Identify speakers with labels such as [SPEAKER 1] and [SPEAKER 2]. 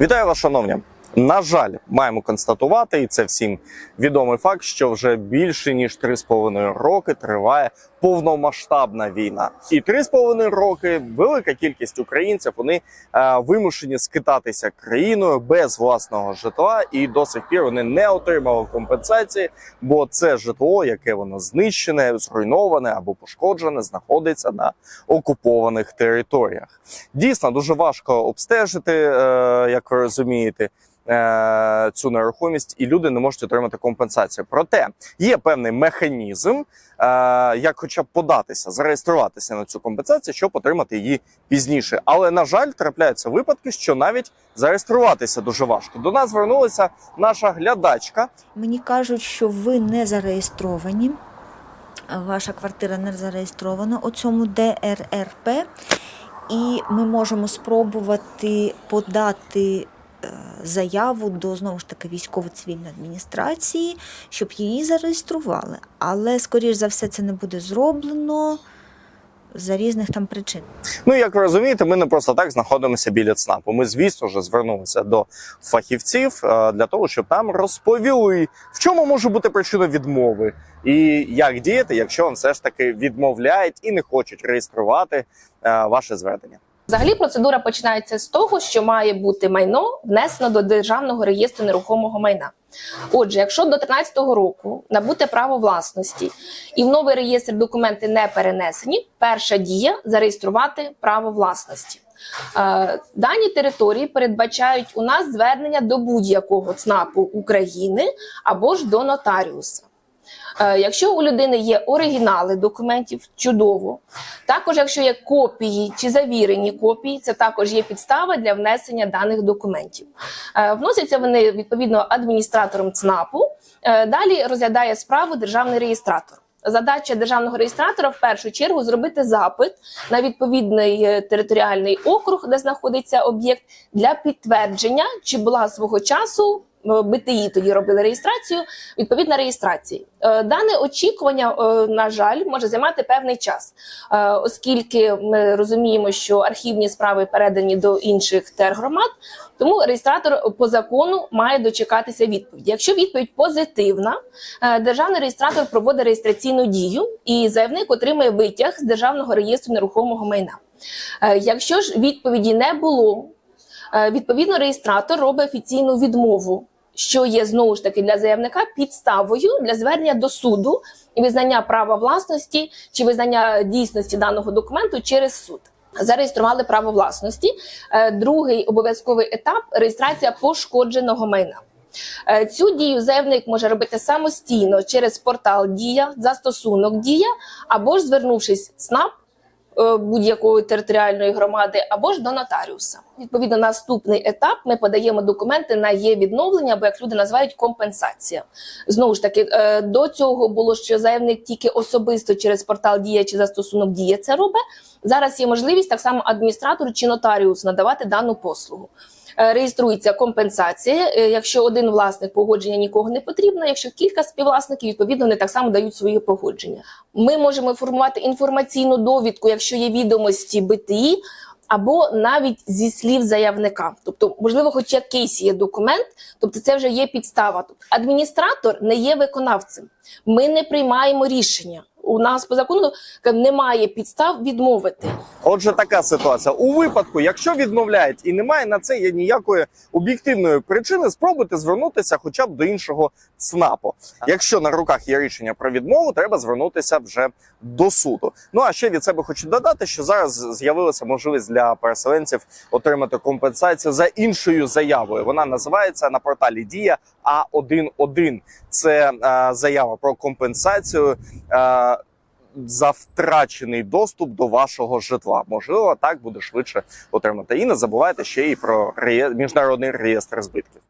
[SPEAKER 1] Вітаю вас, шановні. На жаль, маємо констатувати, і це всім відомий факт, що вже більше ніж 3,5 роки триває повномасштабна війна. І 3,5 роки велика кількість українців вони е, вимушені скитатися країною без власного житла, і до сих пір вони не отримали компенсації, бо це житло, яке воно знищене, зруйноване або пошкоджене, знаходиться на окупованих територіях. Дійсно дуже важко обстежити, е, як ви розумієте. Е, Цю нерухомість і люди не можуть отримати компенсацію. Проте є певний механізм, е, як хоча б податися, зареєструватися на цю компенсацію, щоб отримати її пізніше. Але на жаль, трапляються випадки, що навіть зареєструватися дуже важко. До нас звернулася наша глядачка.
[SPEAKER 2] Мені кажуть, що ви не зареєстровані. Ваша квартира не зареєстрована у цьому ДРРП, і ми можемо спробувати подати заяву до знову ж таки військово-цивільної адміністрації, щоб її зареєстрували. Але, скоріш за все, це не буде зроблено за різних там причин.
[SPEAKER 1] Ну, як ви розумієте, ми не просто так знаходимося біля ЦНАПу. Ми, звісно ж, звернулися до фахівців е, для того, щоб нам розповіли, в чому може бути причина відмови, і як діяти, якщо вам все ж таки відмовляють і не хочуть реєструвати е, ваше звернення.
[SPEAKER 3] Взагалі процедура починається з того, що має бути майно внесено до державного реєстру нерухомого майна. Отже, якщо до 2013 року набуте право власності і в новий реєстр документи не перенесені, перша дія зареєструвати право власності. Е, Дані території передбачають у нас звернення до будь-якого ЦНАПу України або ж до нотаріуса. Е, Якщо у людини є оригінали документів, чудово. Також, якщо є копії чи завірені копії, це також є підстава для внесення даних документів. Е, Вносяться вони відповідно адміністратором ЦНАПу. Е, Далі розглядає справу державний реєстратор. Задача державного реєстратора в першу чергу зробити запит на відповідний територіальний округ, де знаходиться об'єкт, для підтвердження, чи була свого часу БТІ тоді робили реєстрацію, відповідна реєстрації. Е, Дане очікування, е, на жаль, може займати певний час, е, оскільки ми розуміємо, що архівні справи передані до інших тергромад, тому реєстратор по закону має дочекатися відповіді. Якщо відповідь позитивна, е, державний реєстратор проводить реєстраційну дію, і заявник отримує витяг з державного реєстру нерухомого майна. Е, Якщо ж відповіді не було, е, відповідно реєстратор робить офіційну відмову, що є знову ж таки для заявника підставою для звернення до суду і визнання права власності чи визнання дійсності даного документу через суд. Зареєстрували право власності. Е, Другий обов'язковий етап реєстрація пошкодженого майна. Е, Цю дію заявник може робити самостійно через портал Дія, застосунок Дія, або ж звернувшись в ЦНАП е, будь-якої територіальної громади, або ж до нотаріуса. Відповідно, наступний етап ми подаємо документи на є відновлення, або як люди називають компенсація. Знову ж таки, е, до цього було, що заявник тільки особисто через портал Дія чи застосунок Дія це робить. Зараз є можливість так само адміністратору чи нотаріус надавати дану послугу. Е, Реєструється компенсація. Е, Якщо один власник погодження нікого не потрібно, якщо кілька співвласників, відповідно, вони так само дають свої погодження. Ми можемо формувати інформаційну довідку, якщо є відомості БТІ, або навіть зі слів заявника. Тобто, можливо, хоч якийсь є документ, тобто це вже є підстава. Тобто, адміністратор не є виконавцем. Ми не приймаємо рішення. У нас по закону немає підстав відмовити.
[SPEAKER 1] Отже, така ситуація. У випадку, якщо відмовляють і немає на це є ніякої об'єктивної причини, спробуйте звернутися хоча б до іншого ЦНАПу. Якщо на руках є рішення про відмову, треба звернутися вже до суду. Ну а ще від себе хочу додати, що зараз з'явилася можливість для переселенців отримати компенсацію за іншою заявою. Вона називається на порталі Дія А11. Це е, заява про компенсацію. Е, за втрачений доступ до вашого житла. Можливо, так буде швидше отримати. І не забувайте ще і про реє... міжнародний реєстр збитків.